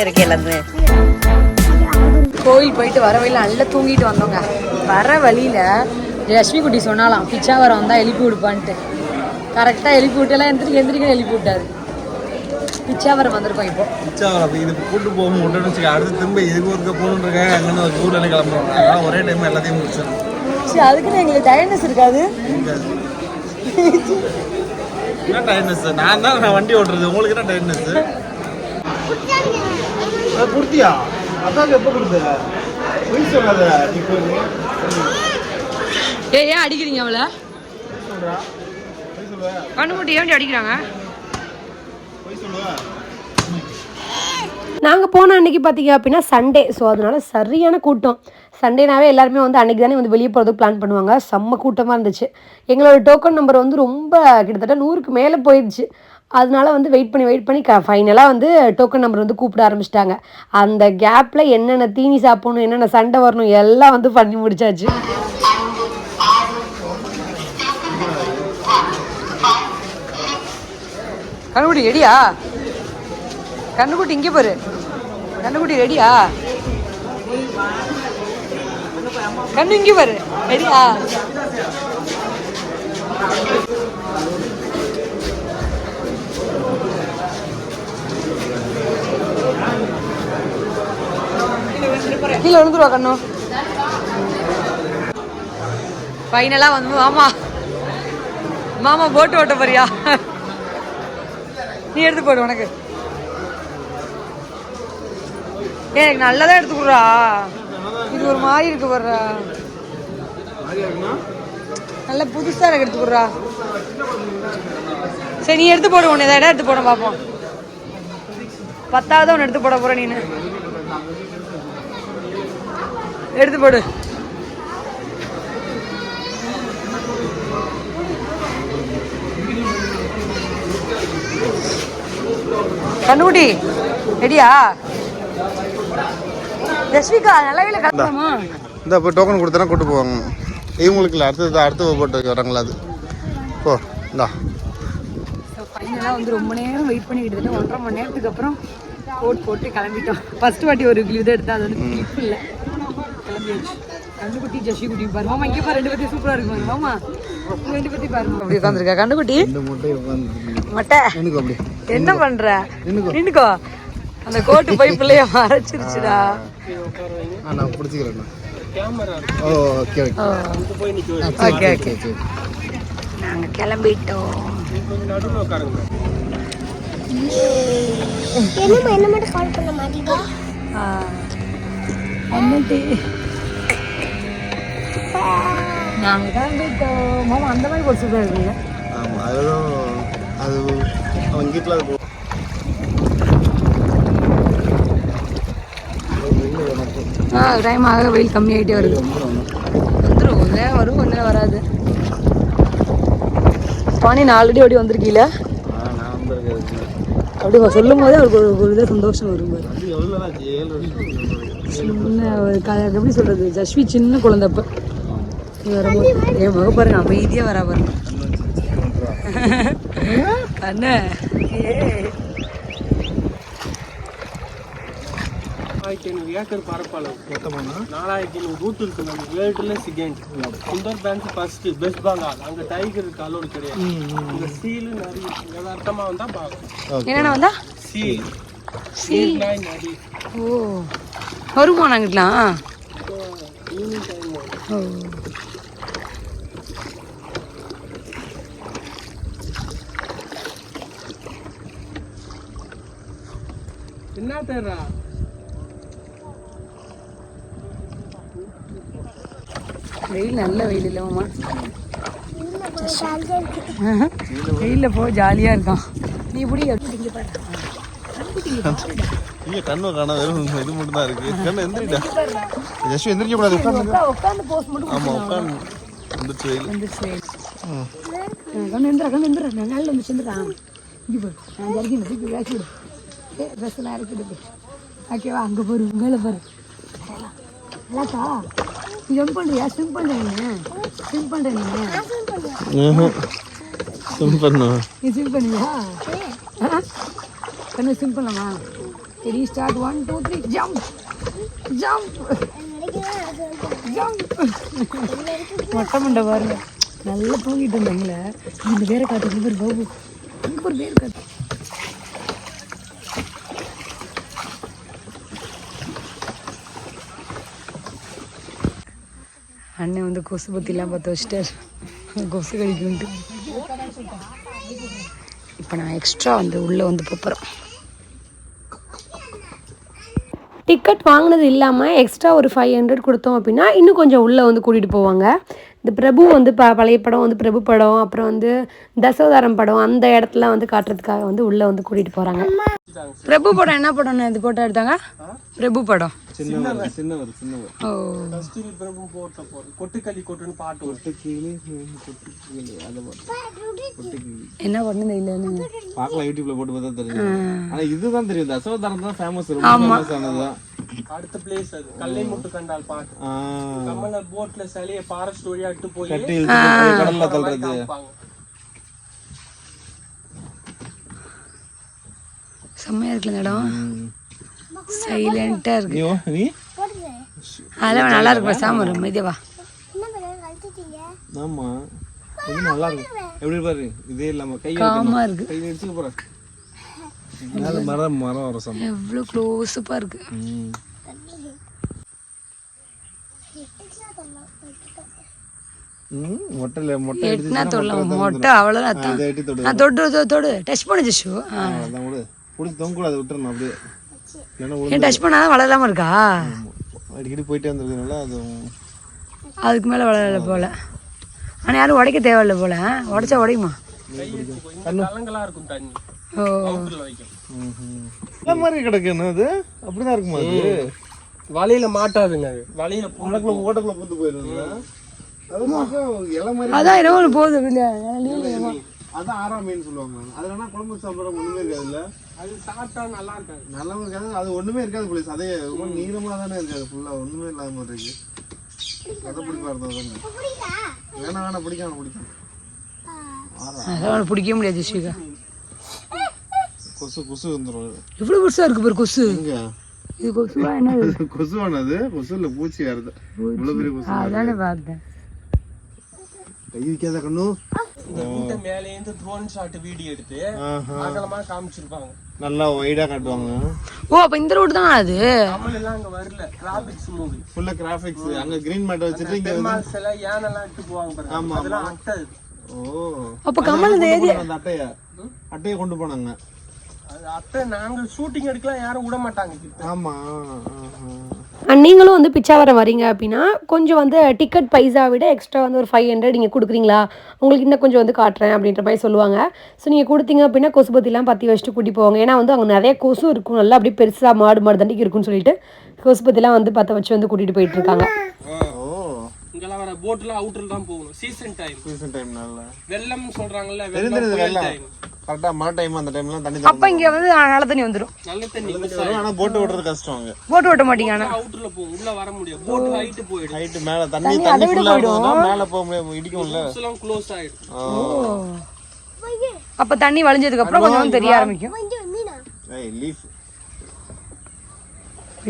ஜாலியாக கோயில் போயிட்டு வர வழியில் நல்லா தூங்கிட்டு வந்தோங்க. வர வழியில் லட்சுமி குட்டி சொன்னாலாம் பிச்சாவரம் வந்தால் எழுப்பி விடுப்பான்ட்டு. கரெக்டாக எழுப்பி விட்டெல்லாம் எந்திரிக்க எந்திரிக்க எழுப்பி விட்டாரு. பிச்சாவரம் வந்திருக்கோம் இப்போ. பிச்சாவரம் அப்படி இது கூட்டு போக முடியும்னு வச்சுக்க அடுத்து திரும்ப இதுக்கு ஒருக்க போகணுன்னு இருக்கேன். அங்கேருந்து ஒரு ஊரில் கிளம்புறோம். ஒரே டைம் எல்லாத்தையும் முடிச்சிடும் சரி அதுக்குன்னு எங்களுக்கு டயர்னஸ் இருக்காது. என்ன டயர்னஸ் நான் தான் நான் வண்டி ஓட்டுறது. உங்களுக்கு என்ன டயர்னஸ் கொடுத்தியா? அதான் எப்போ கொடுத்த? பொய் சொல்லாத நீ போய். ஏ ஏன் அடிக்கிறீங்க அவளை? பொய் சொல்லுவ. கண்ணுக்குட்டி ஏன் அடிக்கிறாங்க? பொய் சொல்லுவ. நாங்கள் போன அன்னைக்கு பார்த்தீங்க அப்படின்னா சண்டே. ஸோ அதனால சரியான கூட்டம். சண்டேனாவே எல்லாருமே வந்து அன்றைக்கி தானே வந்து வெளியே போகிறதுக்கு பிளான் பண்ணுவாங்க. செம்ம கூட்டமாக இருந்துச்சு. எங்களோட டோக்கன் நம்பர் வந்து ரொம்ப கிட்டத்தட்ட நூறுக்கு மேலே போயிடுச்சு அதனால வந்து வெயிட் பண்ணி வெயிட் பண்ணி க ஃபைனலாக வந்து டோக்கன் நம்பர் வந்து கூப்பிட ஆரம்பிச்சிட்டாங்க. அந்த கேப்பில் என்னென்ன தீனி சாப்பிடணும் என்னென்ன சண்டை வரணும் எல்லாம் வந்து பண்ணி முடிச்சாச்சு. கண்ணுக்குட்டி ரெடியா கண்ணுக்குட்டி இங்கே பாரு. கண்ணுக்குட்டி ரெடியா கண்ணு இங்கே பாரு. ரெடியா கீழே விழுந்துருவா கண்ணு. ஃபைனலாக வந்து மாமா. மாமா போட்டு ஓட்ட போறியா? நீ எடுத்து போடு உனக்கு. ஏய், எனக்கு நல்லதா எடுத்து கொடுறா. இது ஒரு மாதிரி இருக்கு போடுறா நல்ல புதுசா எனக்கு எடுத்து கொடுறா. சரி நீ எடுத்து போடு உன்னை. இடம் எடுத்து போட பார்ப்போம். பத்தாவது ஒன்று எடுத்து போட போற நீனு. எடுத்து போடு. கண்ணுக்குட்டி ரெடியா? ரஷ்மிகா நல்லவேல கலந்தாமா இந்த. இப்போ டோக்கன் கொடுத்தனா கூட்டு போவாங்க. இவங்களுக்கு இல்லை அடுத்தது அடுத்து போட்டு வராங்களா அது? போ இந்தா. ஃபைனலாக வந்து ரொம்ப நேரம் வெயிட் பண்ணி கிட்டத்தட்ட ஒன்றரை மணி நேரத்துக்கு அப்புறம் கோட் போட்டு கிளம்பிட்டோம். ஃபர்ஸ்ட் வாட்டி ஒரு கிளிப் தான் எடுத்தா அது வந்து இல்லை. கிளம்பியாச்சு. கண்ணுக்குட்டி ஜஷி குட்டி பாரு. மாமா இங்கே பாரு ரெண்டு பேர்த்தையும் சூப்பராக இருக்கு பாரு. மாமா ரெண்டு பேர்த்தையும் பாருங்க அப்படி உட்காந்துருக்கா மூட்டை அப்படி. என்ன பண்ற? நின்னுக்கோ. அந்த கோட்டு போய் பிள்ளைய மறைச்சிருச்சுடா. நான் பிடிச்சிக்கிறேன் oh okay okay. Okay okay. நாங்க கிளம்பிட்டோம். என்ன மட்டும் கால் பண்ண மாட்டீங்க? அண்ணன்டி நாங்க கிளம்பிட்டோம் மாமா அந்த மாதிரி சூப்பராக இருக்குங்க. ஆமாம் அதுதான் அது அவன் வீட்டில் அது போ- ஆ டைம் ஆக வெயில் கம்மியாயிட்டே வருது. வந்துடும் கொஞ்ச நேரம் வரும் கொஞ்ச நேரம் வராது. நான் ஆல்ரெடி அப்படி வந்திருக்கீல? அப்படி சொல்லும் போதே அவருக்கு ஒரு ஒரு இதாக சந்தோஷம் வரும் சின்ன ஒரு எப்படி சொல்றது ஜஸ்வி சின்ன குழந்தைப்ப வரும்போது என் முக பாருங்க அமைதியா வரா பாருங்க. அண்ணே. ஏ ஆயிரத்தி ஐநூறு ஏக்கர் பரப்பளவு. நாலாயிரத்தி ஐநூறு ரூட் இருக்கு நம்ம வேர்ல்டுல second Sundar bank first West Bengal அங்க டைகர் இருக்கு அலோடு கிடையாது. இங்க சீல் நிறைய இருக்கு யதார்த்தமா வந்தா பார்க்கலாம் என்னென்ன வந்தா? சீல் சீல் நாய் நிறைய ஓ. நாங்கிட்டலாம் ஈவினிங் டைம் என்ன தேர்றா வெயில் நல்ல வெயில் இல்லை மாமா. வெயிலில் போ ஜாலியாக இருக்கான். நீ இப்படி இங்கே கண்ணு காணா வெறும் இது மட்டும் தான் இருக்கு. கண்ணு எந்திரிடா. ஜஸ்ட் எந்திரிக்க கூடாது உட்காந்து உட்காந்து போஸ்ட் மட்டும் ஆமாம் உட்காந்து வந்துச்சு வெயில். வந்துருச்சு வெயில். கண்ணு எந்திரா கண்ணு எந்திரா. நான் நாளில் வந்து செஞ்சுட்டான் இங்கே போய் நான் ஜர்கின் தூக்கி விடு ஏ ட்ரெஸ் எல்லாம் இறக்கி விடு ஓகேவா அங்கே பாரு மேலே பாரு. நல்லாக்கா நீ ஜம்ப் பண்ணுறியா ஸ்விம் பண்ணுறீங்க ஸ்விம் பண்ணுறீங்க சும் பண்ணு நீ ஸ்விம் பண்ணுவியா? கண்ணு ஸ்விம் பண்ணலாமா ready start one two three jump jump jump மொட்டை மண்டை பாருங்க. நல்லா தூங்கிட்டு இருந்தாங்களே. இந்த வேற காத்து இங்க பாரு பாபு. அங்க ஒரு வேற காத்து அண்ணன் வந்து கொசு பத்திலாம் பார்த்து வச்சுட்டார். கொசு கடிக்குன்ட்டு. இப்போ நான் எக்ஸ்ட்ரா வந்து உள்ளே வந்து போகிறோம் டிக்கெட் வாங்கினது இல்லாமல் எக்ஸ்ட்ரா ஒரு ஃபைவ் ஹண்ட்ரட் கொடுத்தோம் அப்படின்னா இன்னும் கொஞ்சம் உள்ளே வந்து கூட்டிகிட்டு போவாங்க. இந்த பிரபு வந்து ப பழைய படம் வந்து பிரபு படம் அப்புறம் வந்து தசோதாரம் படம் அந்த இடத்துல வந்து காட்டுறதுக்காக வந்து உள்ளே வந்து கூட்டிகிட்டு போகிறாங்க பிரபு படம் என்ன படம்ண்ணா இது போட்டோ எடுத்தாங்க? பிரபு படம். சின்னவர் சின்னவர் சின்னவர். ஓ. கஸ்தூரி பிரபு போட்ட போறது கொட்டுக்களி கொட்டுன்னு பாட்டு வரும். என்ன பண்ணது இல்லைன்னு பார்க்கலாம் யூடியூப்ல போட்டு பார்த்தா தெரியும். ஆனா இதுதான் தெரியும். தசவதாரம் தான் ஃபேமஸ் ரொம்ப ஃபேமஸ் ஆனதுதான். அடுத்த பிளேஸ் அது. கல்லை முட்டு கண்டால் பாட்டு. கமல போட்ல சிலைய ஃபாரஸ்ட் வழியா இட்டு போய் கட்டி கடல்ல தள்ளுறது. செம்மையா இருக்குல்ல இடம். சைலண்டா இருக்கு. நீ அதெல்லாம் நல்லா இருக்கு பேசாம ஒரு கழிச்சிட்டீங்க ஆமா. நல்லா இருக்கும். எப்படி பாரு இதே இல்லாம கை காமா இருக்கு. கை அடிச்சுக்க போற. மேல மரம் மரம் வர சமம் எவ்வளோ க்ளோஸப்பா இருக்கு. மொட்டையில மொட்டை எட்டுனா மொட்டை அவ்வளோதான் தொடு. நான் தொட்டு தொட்டு தொடு. டச் பண்ணு ஜிஷு. பிடிச்சி விட்டுறணும் அப்படியே. ஏன் டச் பண்ணாதான் வளராம இருக்கா? அடிக்கடி போயிட்டே இருந்திருக்கனால அது அதுக்கு மேலே வளரல போல. ஆனால் யாரும் உடைக்க தேவையில்ல போல உடைச்சா உடையுமா? கை இருக்கும் தண்ணி மாதிரி கிடக்குன்னு அது அப்படிதான் இருக்குமா அது வலையில மாட்டாதுங்க அது வலையில உனக்குள்ள ஓட்டக்குள்ள பூந்து போயிடும் அதான் என்ன போகுது அதான் ஆறாம் மீன் சொல்லுவாங்க அது வேணா குழம்பு சாப்பிட ஒண்ணுமே இருக்காதுல்ல அது சாப்பிட்டா நல்லா இருக்காது நல்லா இருக்காது அது ஒண்ணுமே இருக்காது போலீஸ் அதே ரொம்ப நீளமா தானே இருக்காது ஃபுல்லா ஒண்ணுமே இல்லாம இருக்கு. அதை பிடிப்பா இருந்தா தானே வேணா வேணா பிடிக்காம பிடிக்கும் அதான் உனக்கு பிடிக்க முடியாது ஜிஷுக்கா கொசு கொசு வந்துடும் எவ்வளோ பெருசாக இருக்கு பாரு கொசு. இது கொசுவா என்ன கொசு வேணாது கொசு இல்ல பூச்சி வருது இவ்வளவு பெரிய கொசு அதானே பார்த்தேன். கை வைக்காத கண்ணு. இந்த வீட்டை மேலேந்து ட்ரோன் ஷாட் வீடியோ எடுத்து. அகலமா காமிச்சிருப்பாங்க. நல்லா ஒய்டா காட்டுவாங்க. ஓ அப்போ இந்த ரோடு தான் அது? கமல் எல்லாம் அங்க வரல. டிராபிக்ஸ் மூவி ஃபுல்லா கிராபிக்ஸ் அங்க கிரீன் மேட் வச்சுட்டு இங்க பெருமாள் சிலை யானெல்லாம் இட்டு போவாங்க பாருங்க. அதெல்லாம் அட்டை. அப்போ கமல் இந்த போனாங்க அந்த அட்டைய அட்டையை கொண்டு போனாங்க. அது அட்டை நாங்க ஷூட்டிங் எடுக்கலாம் யாரும் விட மாட்டாங்க ஆமா. நீங்களும் வந்து பிச்சாவரம் வரீங்க அப்படின்னா கொஞ்சம் வந்து டிக்கெட் பைசா விட எக்ஸ்ட்ரா வந்து ஒரு ஃபைவ் ஹண்ட்ரட் நீங்கள் கொடுக்குறீங்களா? உங்களுக்கு இன்னும் கொஞ்சம் வந்து காட்டுறேன் அப்படின்ற மாதிரி சொல்லுவாங்க. ஸோ நீங்கள் கொடுத்தீங்க அப்படின்னா கொசு பத்திலாம் பற்றி வச்சுட்டு கூட்டி போவாங்க. ஏன்னா வந்து அங்கே நிறைய கொசு இருக்கும். நல்லா அப்படியே பெருசாக மாடு மாடு தண்டிக்கு இருக்கும்னு சொல்லிட்டு கொசு பத்திலாம் வந்து பற்ற வச்சு வந்து கூட்டிகிட்டு போயிட்டு இருக்காங்க. இங்கெல்லாம் வர போட்ல அவுட்டர் தான் போகணும். சீசன் டைம் சீசன் டைம் நல்லா வெள்ளம் சொல்றாங்கல்ல வெள்ளம் புயல் டைம் கரெக்டா மழை டைம் அந்த டைம்லாம் தண்ணி அப்போ இங்கே வந்து நல்ல தண்ணி வந்துடும் நல்ல தண்ணி தரும் ஆனா போட்டு ஓட்டுறது கஷ்டம் அங்க. போட்டு ஓட்ட மாட்டீங்க ஆனால் அவுட்டர்ல போகும். உள்ள வர முடியாது. போட் ஹைட் போயிடும். ஹைட் மேல தண்ணி தண்ணி ஃபுல்லா மேல போக முடியாது. இடிக்கும்ல. எல்லாம் க்ளோஸ் ஆயிடும். அப்போ தண்ணி வழிஞ்சதுக்கு அப்புறம் கொஞ்சம் தெரிய ஆரம்பிக்கும். ஏய் லீஃப்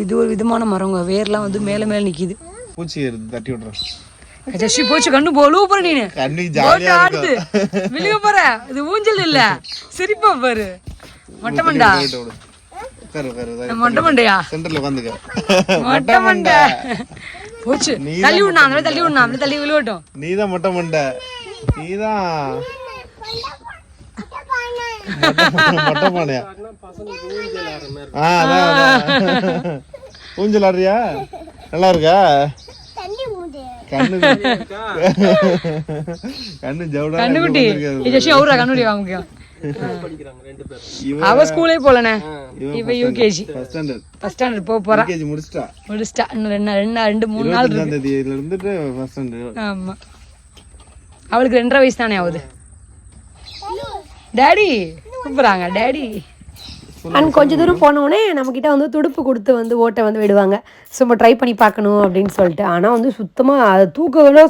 இது ஒரு விதமான மரங்க. வேர்லாம் வந்து மேலே மேலே நிற்கிது பூச்சி ஏறுது தட்டி விடுறேன். ஜஸ்டி போச்சு கண்ணு போலு போற நீனு. கண்ணி ஜாலியா ஆடுது. விழுக போற. இது ஊஞ்சல் இல்ல. சிரிப்பா பாரு. மொட்டை மண்டா. மொட்டை மண்டையா? சென்டர்ல உட்காந்துக்க. மொட்டை மண்டை. போச்சு. தள்ளி விடணும் அந்த தள்ளி விடணும் அந்த தள்ளி விழுவட்டும் நீதான் மொட்டை மண்டை. நீதான் மொட்டை பானையா பசங்களுக்கு ஊஞ்சல் ஆடுறியா? நல்லா இருக்கா? கண்ணு கண்ணு ஜவுடா கண்ணுக்குட்டி அவரா கண்ணுடி அவ ஸ்கூலே போலனே இவ UKG first standard first standard போக போறா. கேஜி முடிச்சிட்டா. முடிச்சிட்டா. இன்னும் ரெண்டு ரெண்டு ரெண்டு மூணு நாள் இருக்கு. இருபத்தஞ்சாம் தேதியில இருந்துட்டு ஃபர்ஸ்ட் ஸ்டாண்டர்ட் ஆமா. அவளுக்கு ரெண்டரை வயசு தானே ஆகுது? டேடி கூப்பிடுறாங்க. டேடி அண்ட் கொஞ்ச தூரம் போனோடனே நம்மக்கிட்ட வந்து துடுப்பு கொடுத்து வந்து ஓட்டை வந்து விடுவாங்க. சும்மா ட்ரை பண்ணி பார்க்கணும் அப்படின்னு சொல்லிட்டு. ஆனால் வந்து சுத்தமாக அதை தூக்க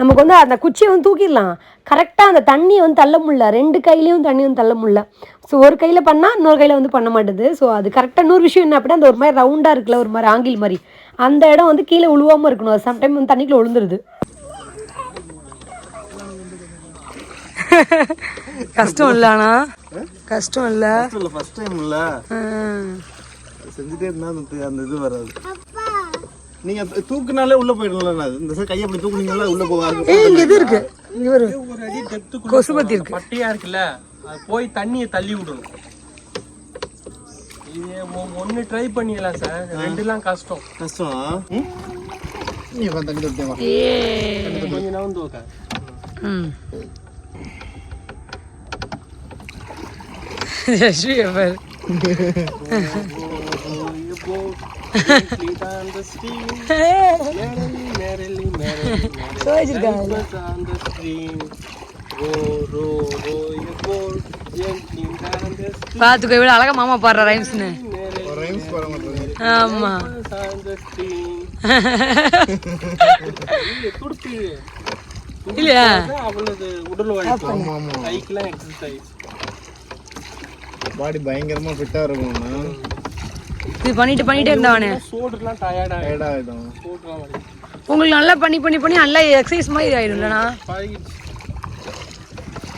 நமக்கு வந்து அந்த குச்சியை வந்து தூக்கிடலாம். கரெக்டாக அந்த தண்ணியை வந்து தள்ள முடியல. ரெண்டு கையிலையும் தண்ணி வந்து தள்ள முடியல. ஸோ ஒரு கையில் பண்ணால் இன்னொரு கையில் வந்து பண்ண மாட்டேது. ஸோ அது கரெக்டாக இன்னொரு விஷயம் என்ன அப்படின்னா அந்த ஒரு மாதிரி ரவுண்டாக இருக்குல்ல ஒரு மாதிரி ஆங்கில் மாதிரி. அந்த இடம் வந்து கீழே உழுவாமல் இருக்கணும். அது சம்டைம் வந்து தண்ணிக்குள்ள விழுந்துருது கஷ்டம் இல்லை அண்ணா கஷ்டம் இல்லை. இல்ல ஃபர்ஸ்ட் டைம் இல்ல. செஞ்சுட்டே இருந்தா அந்த இது வராது. நீங்க தூக்குனாலே உள்ள போயிடல இந்த சைடு கையை அப்படி தூக்குனீங்களா உள்ள போவாங்க ஏய் இங்கே இது இருக்கு. இங்கே ஒரு அடி டெப்த்துக்குள்ள கொசுபத்தி இருக்கு. பட்டையா இருக்குல்ல அது போய் தண்ணியை தள்ளி விடணும். இது ஒ- ஒண்ணு ட்ரை பண்ணிடலாம் சார். ரெண்டுலாம் கஷ்டம். கஷ்டம்? நீ உட்காந்து தண்ணி தொட்டே வா கொஞ்ச நவுந்து உட்கார் ம். யஷ்வி பாரு வச்சிருக்காங்க பார்த்துக்கோ இவ்வளோ அழகா மாமா பாடுற ரைம்ஸ்னு ரைம்ஸ் பாட மாட்டேங்க ஆமா. இல்லையா? அவ்வளவு உடல் உழைப்பு. கைக்கெல்லாம் எக்ஸசைஸ் பாடி பயங்கரமா ஃபிட்டா இருக்கும்னா இது பண்ணிட்டு பண்ணிட்டே இருந்தவனே சோடுலாம் டயர்ட் ஆயிடும். உங்களுக்கு நல்லா பண்ணி பண்ணி பண்ணி நல்லா எக்ஸசைஸ் மாதிரி ஆயிடும்லண்ணா பழகிடுச்சு